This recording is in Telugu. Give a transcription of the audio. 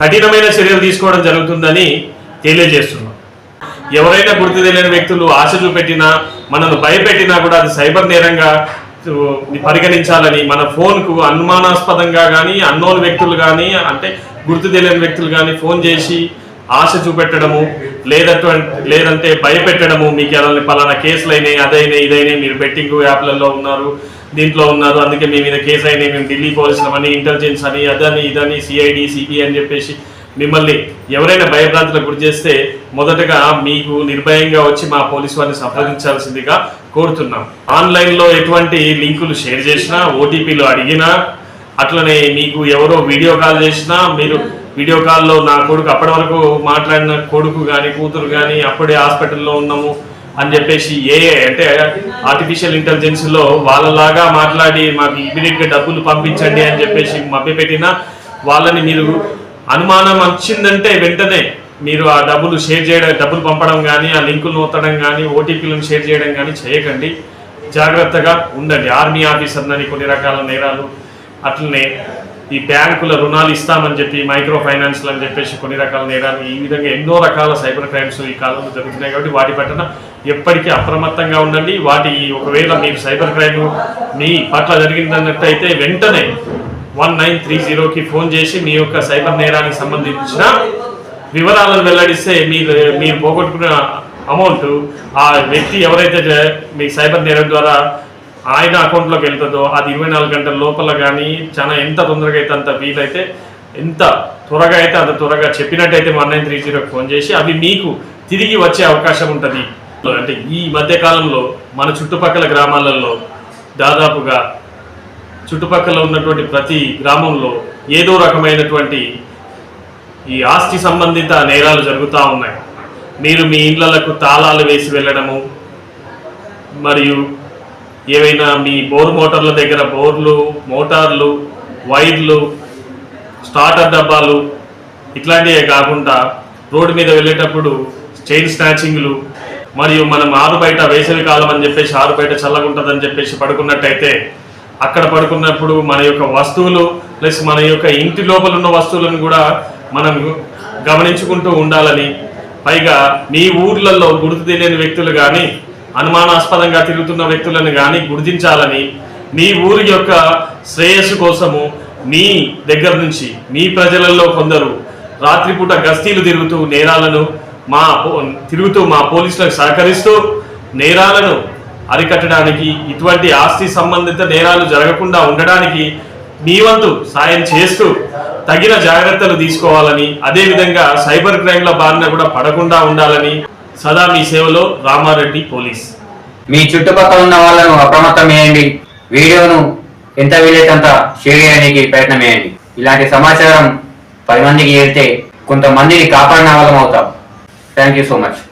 కఠినమైన చర్యలు తీసుకోవడం జరుగుతుందని తెలియజేస్తున్నాం. ఎవరైనా గుర్తు తెలియని వ్యక్తులు ఆశ చూపెట్టినా మనల్ని భయపెట్టినా కూడా అది సైబర్ నేరంగా పరిగణించాలని మన ఫోన్కు అనుమానాస్పదంగా కానీ అన్నోన్ వ్యక్తులు కానీ అంటే గుర్తు తెలియని వ్యక్తులు కానీ ఫోన్ చేసి ఆశ చూపెట్టడము లేదటువంటి లేదంటే భయపెట్టడము మీకు అలాంటి పలానా కేసులు అయినాయి అదైనాయి ఇదైనాయి మీరు బెట్టింగ్ యాప్లలో ఉన్నారు దీంట్లో ఉన్నారు. అందుకే మీ మీద కేసు అయినాయి. మేము ఢిల్లీ పోలీసులు అని ఇంటెలిజెన్స్ అని అదని ఇదని సిఐడి సిబిఐ అని చెప్పేసి మిమ్మల్ని ఎవరైనా భయభ్రాంతులకు గురి చేస్తే మొదటగా మీకు నిర్భయంగా వచ్చి మా పోలీసు వారిని సంప్రదించాల్సిందిగా కోరుతున్నాం. ఆన్లైన్లో ఎటువంటి లింకులు షేర్ చేసినా ఓటీపీలు అడిగినా అట్లనే మీకు ఎవరో వీడియో కాల్ చేసినా మీరు వీడియో కాల్లో నా కొడుకు అప్పటి వరకు మాట్లాడిన కొడుకు కానీ కూతురు కానీ అప్పుడే హాస్పిటల్లో ఉన్నాము. అని చెప్పేసి ఏఏ అంటే ఆర్టిఫిషియల్ ఇంటెలిజెన్స్లో వాళ్ళలాగా మాట్లాడి మాకు ఇమీడియట్గా డబ్బులు పంపించండి అని చెప్పేసి మభ్యపెట్టిన వాళ్ళని మీరు అనుమానం వచ్చిందంటే వెంటనే మీరు ఆ డబ్బులు షేర్ చేయడం డబ్బులు పంపడం కానీ ఆ లింకులు నొత్తడం కానీ ఓటీపీలను షేర్ చేయడం కానీ చేయకండి. జాగ్రత్తగా ఉండండి. ఆర్మీ ఆఫీసర్లని కొన్ని రకాల నేరాలు అట్లనే ఈ బ్యాంకుల రుణాలు ఇస్తామని చెప్పి మైక్రో ఫైనాన్స్లు అని చెప్పేసి కొన్ని రకాల నేరాలు ఈ విధంగా ఎన్నో రకాల సైబర్ క్రైమ్స్ ఈ కాలంలో జరుగుతున్నాయి కాబట్టి వాటి పట్ల ఎప్పటికీ అప్రమత్తంగా ఉండండి. వాటి ఒకవేళ మీకు సైబర్ క్రైమ్ మీ పట్ల జరిగిందన్నట్టయితే వెంటనే వన్ నైన్ త్రీ జీరోకి ఫోన్ చేసి మీ యొక్క సైబర్ నేరానికి సంబంధించిన వివరాలను వెల్లడిస్తే మీరు మీరు పోగొట్టుకున్న అమౌంట్ ఆ వ్యక్తి ఎవరైతే మీ సైబర్ నేరం ద్వారా ఆయన అకౌంట్లోకి వెళ్తుందో అది ఇరవై నాలుగు గంటల లోపల కానీ చాలా ఎంత తొందరగా అయితే అంత వీలైతే ఎంత త్వరగా అయితే అంత త్వరగా చెప్పినట్టయితే వన్ నైన్ త్రీ జీరోకి ఫోన్ చేసి అవి మీకు తిరిగి వచ్చే అవకాశం ఉంటుంది. అంటే ఈ మధ్యకాలంలో మన చుట్టుపక్కల గ్రామాలలో దాదాపుగా చుట్టుపక్కల ఉన్నటువంటి ప్రతి గ్రామంలో ఏదో రకమైనటువంటి ఈ ఆస్తి సంబంధిత నేరాలు జరుగుతూ ఉన్నాయి. మీరు మీ ఇళ్ళకు తాళాలు వేసి వెళ్ళడము మరియు ఏవైనా మీ బోర్ మోటార్ల దగ్గర బోర్లు మోటార్లు వైర్లు స్టార్టర్ డబ్బాలు ఇట్లాంటివే కాకుండా రోడ్డు మీద వెళ్ళేటప్పుడు చైన్ స్నాచింగ్లు మరియు మనం ఆరు బయట వేసవి కాలం అని చెప్పేసి ఆరు బయట చల్లగుంటుందని చెప్పేసి పడుకున్నట్టయితే అక్కడ పడుకున్నప్పుడు మన యొక్క వస్తువులు ప్లస్ మన యొక్క ఇంటి లోపల ఉన్న వస్తువులను కూడా మనం గమనించుకుంటూ ఉండాలని పైగా మీ ఊర్లలో గుర్తు తెలియని వ్యక్తులు కానీ అనుమానాస్పదంగా తిరుగుతున్న వ్యక్తులను కానీ గుర్తించాలని మీ ఊరి యొక్క శ్రేయస్సు కోసము మీ దగ్గర నుంచి మీ ప్రజలలో కొందరు రాత్రిపూట గస్తీలు తిరుగుతూ నేరాలను మా పో- తిరుగుతూ మా పోలీసులకు సహకరిస్తూ నేరాలను అరికట్టడానికి ఇటువంటి ఆస్తి సంబంధిత నేరాలు జరగకుండా ఉండడానికి మీ వంతు సాయం చేస్తూ తగిన జాగ్రత్తలు తీసుకోవాలని అదేవిధంగా సైబర్ క్రైమ్ల బారిన కూడా పడకుండా ఉండాలని సదా మీ సేవలో రామారెడ్డి పోలీస్. మీ చుట్టుపక్కల ఉన్న వాళ్ళను అప్రమత్తం చేయండి. వీడియోను ఎంత వీలైతే షేర్ చేయడానికి ప్రయత్నం చేయండి. ఇలాంటి సమాచారం పది మందికి చేరితే కొంతమందిని కాపాడిన వాళ్ళం అవుతాం. Thank you so much.